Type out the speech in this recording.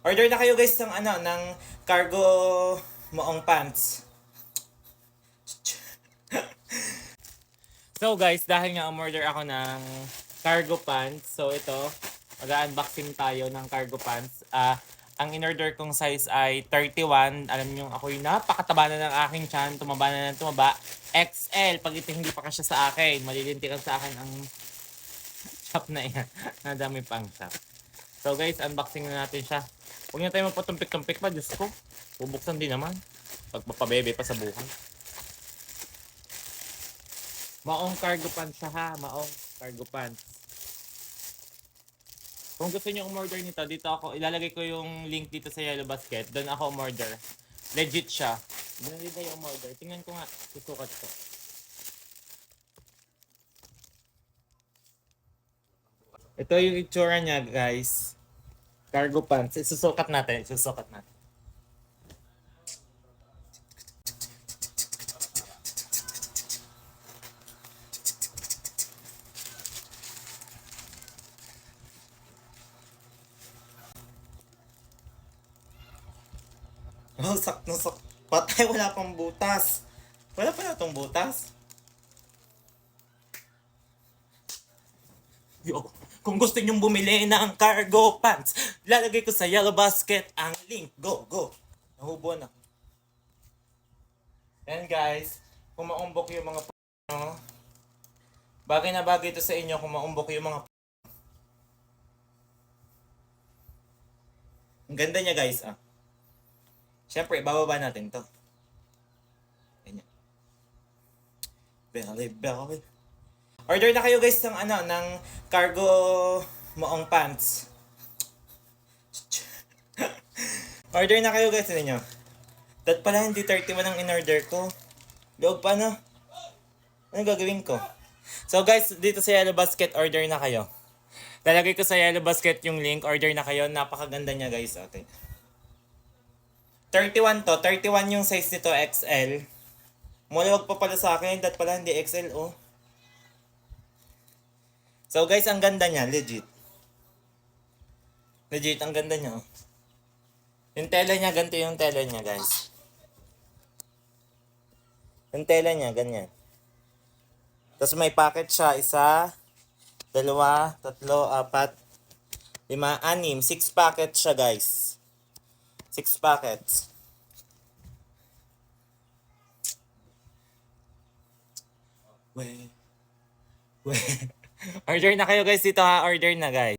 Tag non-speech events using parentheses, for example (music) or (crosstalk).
Order na kayo guys ng ano, ng cargo moong pants. so guys, dahil nga umorder ako ng cargo pants, so ito, mag-unboxing tayo ng cargo pants. Ah, ang in-order kong size ay 31. Alam niyo, ako yung napakataba na ng aking chan. Tumaba na ng tumaba. XL. Pag ito hindi pa kasya sa akin, malilintikan sa akin ang shop na yan. (laughs) Nadami pang shop. So guys, unboxing na natin siya. Huwag na tayo magpatumpik-tumpik pa, Diyos ko. Bubuksan din naman. Pagpapabebe pa sa buhay. Maong cargo pants siya ha. Maong cargo pants. Kung gusto niyo umorder nito, dito ako, ilalagay ko yung link dito sa Yellow Basket. Doon ako umorder. Legit siya. Doon din tayo umorder. Tingnan ko nga, susukat ko. Ito yung itsura niya, guys. Cargo pants. Isusukat natin. Isusukat natin. Oh, sakto sak. Patay, wala pang butas. Wala pala tong butas. Yo, kung gusto nyong bumili ng cargo pants, lalagay ko sa yellow basket ang link. Go, go. Nahubo na. Yan guys, kung maumbok yung mga no? bagay na bagay ito sa inyo kung maumbok yung mga Ang ganda niya guys ah. Siyempre, bababa natin to. Ganyan. Belly, belly. Order na kayo guys ng ano, ng cargo moong pants. (laughs) Order na kayo guys ninyo. Dat pala hindi 31 ang in-order ko. Log pa no? Ano gagawin ko? So guys, dito sa Yellow Basket, order na kayo. Lalagay ko sa Yellow Basket yung link, order na kayo. Napakaganda niya guys. Okay. 31 to. 31 yung size nito, XL. Mulawag pa pala sa akin. Dat pala hindi XL, oh. So guys, ang ganda niya. Legit. Legit, ang ganda niya. oh. Yung tela niya, ganito yung tela niya, guys. Yung tela niya, ganyan. Tapos may packet siya. Isa, dalawa, tatlo, apat, lima, anim. Six packets siya, guys. Six packets. We. We. Order na kayo guys dito ha. Order na guys.